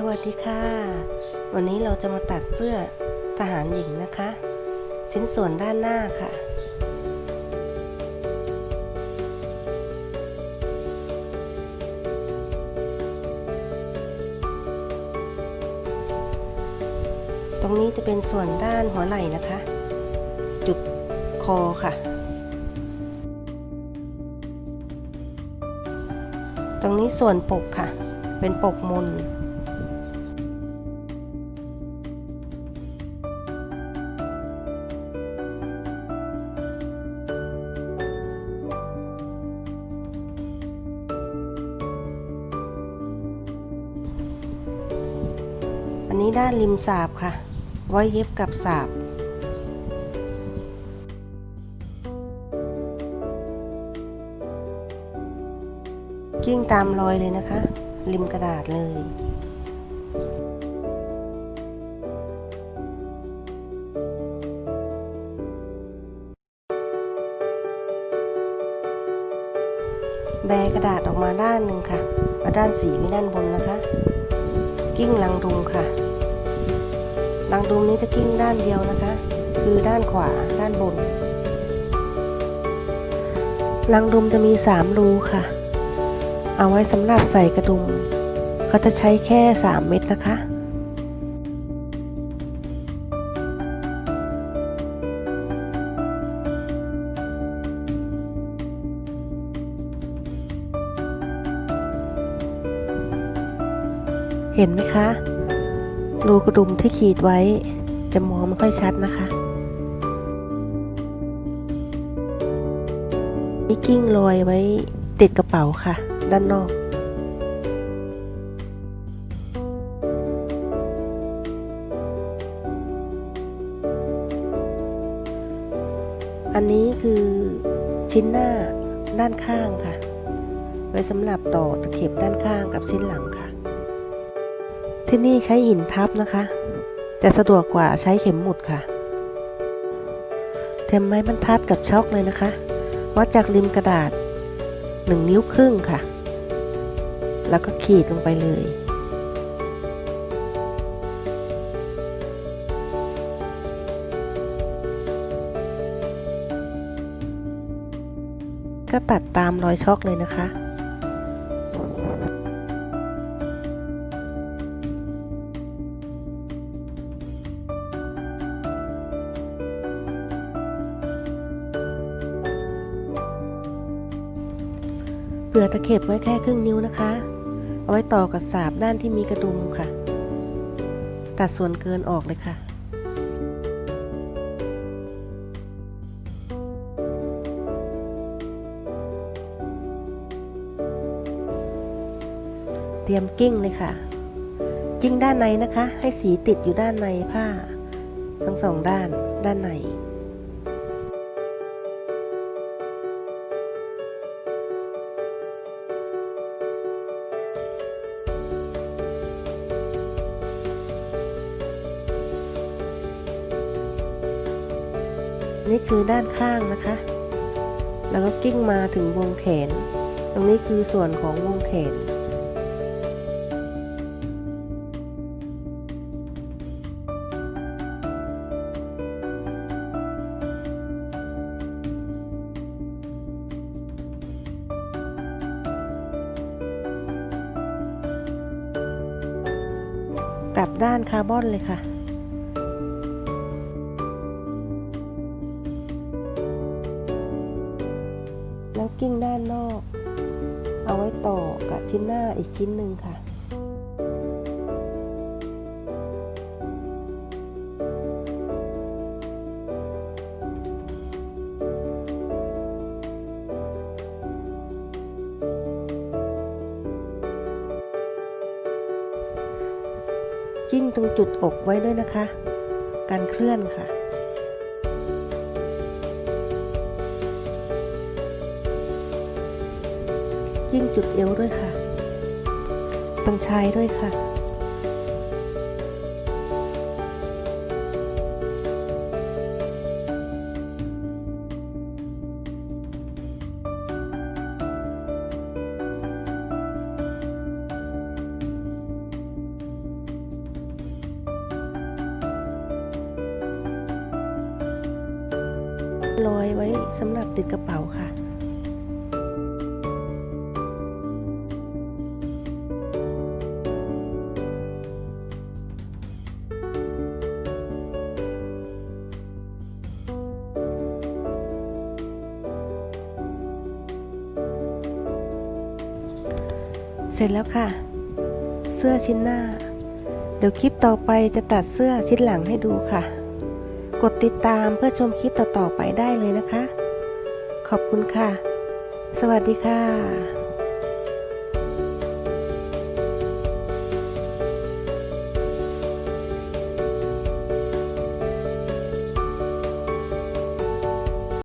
สวัสดีค่ะ วันนี้เราจะมาตัดเสื้อทหารหญิงนะคะ ชิ้นส่วนด้านหน้าค่ะ ตรงนี้จะเป็นส่วนด้านหัวไหล่นะคะ จุดคอค่ะ ตรงนี้ส่วนปกค่ะ เป็นปกมน นี้ด้านริมสาบค่ะ ไว้เย็บกับสาบกิ้งตามรอยเลยนะคะ ริมกระดาษเลยแบกระดาษออกมาด้านหนึ่งค่ะเอาด้านสีไว้ด้านบนนะคะ กิ้งลังดุมค่ะ ลังดุมนี้จะกิ้งด้านเดียวนะคะ คือด้านขวาด้านบนลังดุมจะมีสามรูค่ะ เอาไว้สำหรับใส่กระดุม เขาจะใช้แค่ 3 เม็ดนะคะ เห็นไหมคะ รูกระดุมที่ขีดไว้ จะมองไม่ค่อยชัดนะคะมีกิ้งลอยไว้ติดกระเป๋าค่ะ ด้านนอก อันนี้คือชิ้นหน้าด้านข้างค่ะ ไว้สำหรับต่อตะเข็บด้านข้างกับชิ้นหลังค่ะ ที่นี่ใช้หินทับนะคะ จะสะดวกกว่าใช้เข็มหมุดค่ะเทมไม้บรรทัดกับช็อกเลยนะคะ วัดจากริมกระดาษ 1 นิ้วครึ่งค่ะ แล้วก็ขีดลงไปเลยก็ตัดตามรอยช็อกเลยนะคะ ลือตะเข็บไว้แค่ครึ่งนิ้วนะคะ เอาไว้ต่อกับสาบด้านที่มีกระดุมค่ะ ตัดส่วนเกินออกเลยค่ะ เตรียมกิ้งเลยค่ะ กิ้งด้านในนะคะ ให้สีติดอยู่ด้านในผ้า ทั้งสองด้านด้านใน นี่คือด้านข้างนะคะ แล้วก็กิ้งมาถึงวงแขน ตรงนี้คือส่วนของวงแขน กลับด้านคาร์บอนเลยค่ะ กิ้งด้านนอก เอาไว้ต่อกับชิ้นหน้าอีกชิ้นหนึ่งค่ะจิ้งตรงจุดอกไว้ด้วยนะคะ การเคลื่อนค่ะ ยิ่งจุดเอวด้วยค่ะต้องใช้ด้วยค่ะลอยไว้สำหรับติดกระเป๋าค่ะ เสร็จแล้วค่ะ เสื้อชิ้นหน้า เดี๋ยวคลิปต่อไปจะตัดเสื้อชิ้นหลังให้ดูค่ะ กดติดตามเพื่อชมคลิปต่อๆไปได้เลยนะคะ ขอบคุณค่ะ สวัสดีค่ะ